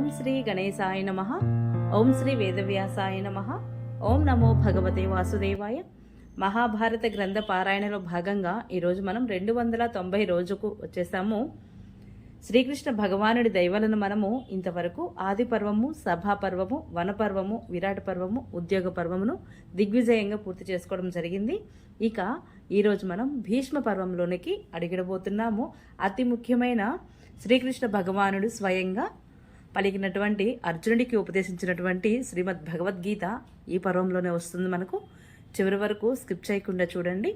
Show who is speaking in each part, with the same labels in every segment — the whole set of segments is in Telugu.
Speaker 1: ఓం శ్రీ గణేశాయ నమ. ఓం శ్రీ వేదవ్యాసాయ నమ. ఓం నమో భగవతే వాసుదేవాయ. మహాభారత గ్రంథ పారాయణలో భాగంగా ఈరోజు మనం రెండు వందల తొంభై రోజుకు వచ్చేసాము. శ్రీకృష్ణ భగవానుడి దైవలను మనము ఇంతవరకు ఆది పర్వము సభా పర్వము వనపర్వము విరాట పర్వము ఉద్యోగ పర్వమును దిగ్విజయంగా పూర్తి చేసుకోవడం జరిగింది. ఇక ఈరోజు మనం భీష్మ పర్వంలోనికి అడిగిడబోతున్నాము. అతి ముఖ్యమైన శ్రీకృష్ణ భగవానుడు స్వయంగా పలికినటువంటి అర్జునుడికి ఉపదేశించినటువంటి శ్రీమద్ భగవద్గీత ఈ పర్వంలోనే వస్తుంది మనకు. చివరి వరకు స్కిప్ చేయకుండా చూడండి.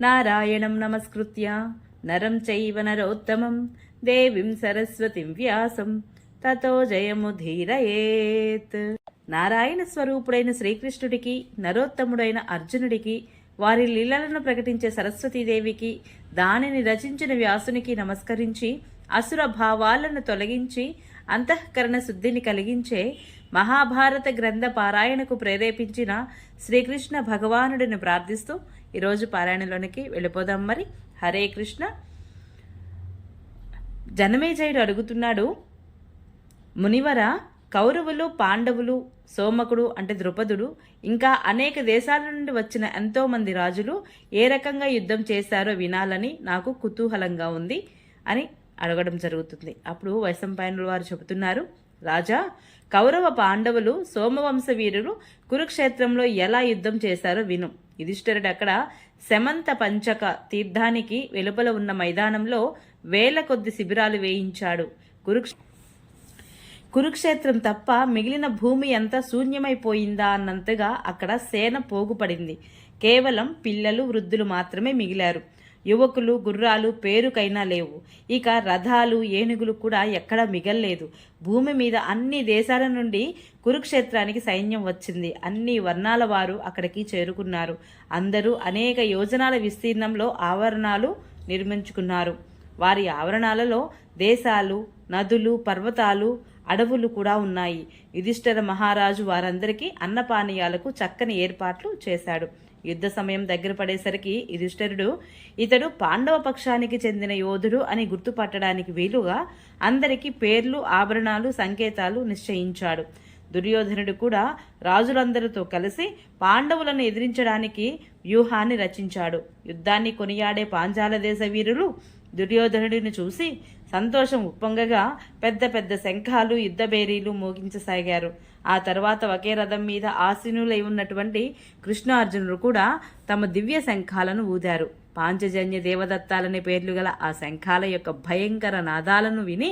Speaker 1: నారాయణం నమస్కృత్య. నరం చైవ నరోత్తమం. దేవిం సరస్వతిం వ్యాసం. తతో జయము ధీరయేత్. నారాయణ స్వరూపుడైన శ్రీకృష్ణుడికి నరోత్తముడైన అర్జునుడికి వారి లీలలను ప్రకటించే సరస్వతీదేవికి దానిని రచించిన వ్యాసునికి నమస్కరించి అసుర భావాలను తొలగించి అంతఃకరణ శుద్ధిని కలిగించే మహాభారత గ్రంథ పారాయణకు ప్రేరేపించిన శ్రీకృష్ణ భగవానుడిని ప్రార్థిస్తూ ఈరోజు పారాయణలోనికి వెళ్ళిపోదాం మరి. హరే కృష్ణ. జనమేజయుడు అడుగుతున్నాడు మునివర కౌరవులు పాండవులు సోమకుడు అంటే ద్రుపదుడు ఇంకా అనేక దేశాల నుండి వచ్చిన ఎంతోమంది రాజులు ఏ రకంగా యుద్ధం చేశారో వినాలని నాకు కుతూహలంగా ఉంది అని అడగడం జరుగుతుంది. అప్పుడు వైశంపాయనుల వారు చెబుతున్నారు రాజా కౌరవ పాండవులు సోమవంశ వీరులు కురుక్షేత్రంలో ఎలా యుద్ధం చేశారో విను. యుధిష్ఠిరుడు అక్కడ శమంత పంచక తీర్థానికి వెలుపల ఉన్న మైదానంలో వేల కొద్ది శిబిరాలు వేయించాడు. కురుక్ష కురుక్షేత్రం తప్ప మిగిలిన భూమి అంతా శూన్యమైపోయిందా అన్నంతగా అక్కడ సేన పోగుపడింది. కేవలం పిల్లలు వృద్ధులు మాత్రమే మిగిలారు. యువకులు గుర్రాలు పేరుకైనా లేవు. ఇక రథాలు ఏనుగులు కూడా ఎక్కడా మిగల్లేదు. భూమి మీద అన్ని దేశాల నుండి కురుక్షేత్రానికి సైన్యం వచ్చింది. అన్ని వర్ణాల వారు అక్కడికి చేరుకున్నారు. అందరూ అనేక యోజనాల విస్తీర్ణంలో ఆవరణాలు నిర్మించుకున్నారు. వారి ఆవరణాలలో దేశాలు నదులు పర్వతాలు అడవులు కూడా ఉన్నాయి. యుధిష్ఠర మహారాజు వారందరికీ అన్నపానీయాలకు చక్కని ఏర్పాట్లు చేశాడు. యుద్ధ సమయం దగ్గర పడేసరికి యుధిష్ఠరుడు ఇతడు పాండవ పక్షానికి చెందిన యోధుడు అని గుర్తుపట్టడానికి వీలుగా అందరికీ పేర్లు ఆభరణాలు సంకేతాలు నిశ్చయించాడు. దుర్యోధనుడు కూడా రాజులందరితో కలిసి పాండవులను ఎదిరించడానికి వ్యూహాన్ని రచించాడు. యుద్ధాన్ని కొనియాడే పాంచాల దేశ వీరులు దుర్యోధనుడిని చూసి సంతోషం ఉప్పొంగగా పెద్ద పెద్ద శంఖాలు యుద్ధబేరీలు మోగించసాగారు. ఆ తర్వాత ఒకే రథం మీద ఆసీనులై ఉన్నటువంటి కృష్ణార్జునుడు కూడా తమ దివ్య శంఖాలను ఊదారు. పాంచజన్య దేవదత్తాలనే పేర్లు గల ఆ శంఖాల యొక్క భయంకర నాదాలను విని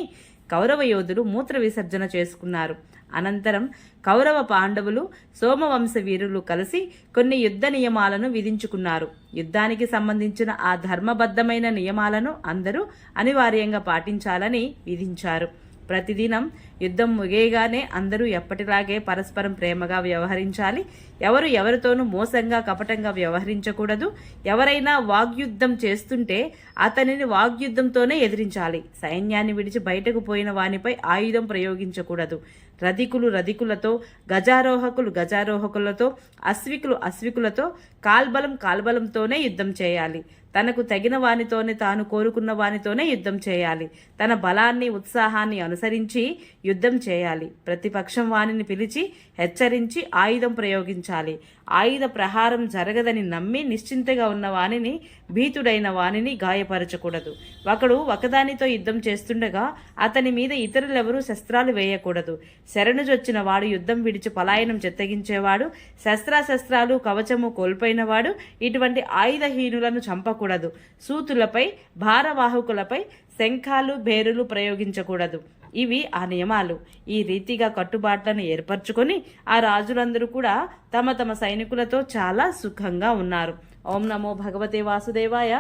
Speaker 1: కౌరవ యోధులు మూత్ర విసర్జన చేసుకున్నారు. అనంతరం కౌరవ పాండవులు సోమవంశ వీరులు కలిసి కొన్ని యుద్ధ నియమాలను విధించుకున్నారు. యుద్ధానికి సంబంధించిన ఆ ధర్మబద్ధమైన నియమాలను అందరూ అనివార్యంగా పాటించాలని విధించారు. ప్రతిదినం యుద్ధం ముగియగానే అందరూ ఎప్పటిలాగే పరస్పరం ప్రేమగా వ్యవహరించాలి. ఎవరు ఎవరితోనూ మోసంగా కపటంగా వ్యవహరించకూడదు. ఎవరైనా వాగ్యుద్ధం చేస్తుంటే అతనిని వాగ్యుద్ధంతోనే ఎదిరించాలి. సైన్యాన్ని విడిచి బయటకు పోయిన వానిపై ఆయుధం ప్రయోగించకూడదు. రధికులు రధికులతో గజారోహకులు గజారోహకులతో అశ్వికులు అశ్వికులతో కాల్బలం కాల్బలంతోనే యుద్ధం చేయాలి. తనకు తగిన వానితోనే తాను కోరుకున్న వానితోనే యుద్ధం చేయాలి. తన బలాన్ని ఉత్సాహాన్ని అనుసరించి యుద్ధం చేయాలి. ప్రతిపక్షం వానిని పిలిచి హెచ్చరించి ఆయుధం ప్రయోగించాలి. ఆయుధ ప్రహారం జరగదని నమ్మి నిశ్చింతగా ఉన్న వానిని భీతుడైన వానిని గాయపరచకూడదు. ఒకడు ఒకదానితో యుద్ధం చేస్తుండగా అతని మీద ఇతరులెవరూ శస్త్రాలు వేయకూడదు. శరణుజొచ్చిన వాడు యుద్ధం విడిచి పలాయనం చెత్తగించేవాడు శస్త్రాశస్త్రాలు కవచము కోల్పోయినవాడు ఇటువంటి ఆయుధహీనులను చంపకూడదు. సూతులపై భారవాహకులపై శంఖాలు బేరులు ప్రయోగించకూడదు. ఇవి ఆ నియమాలు. ఈ రీతిగా కట్టుబాట్లను ఏర్పరచుకొని ఆ రాజులందరూ కూడా తమ తమ సైనికులతో చాలా సుఖంగా ఉన్నారు. ఓం నమో భగవతే వాసుదేవాయ.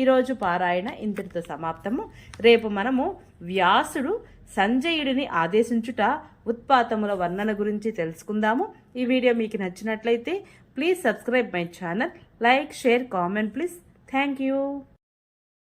Speaker 1: ఈరోజు పారాయణ ఇంతటితో సమాప్తము. రేపు మనము వ్యాసుడు సంజయుడిని ఆదేశించుట ఉత్పాతముల వర్ణన గురించి తెలుసుకుందాము. ఈ వీడియో మీకు నచ్చినట్లయితే please subscribe my channel. Like share comment please. Thank you.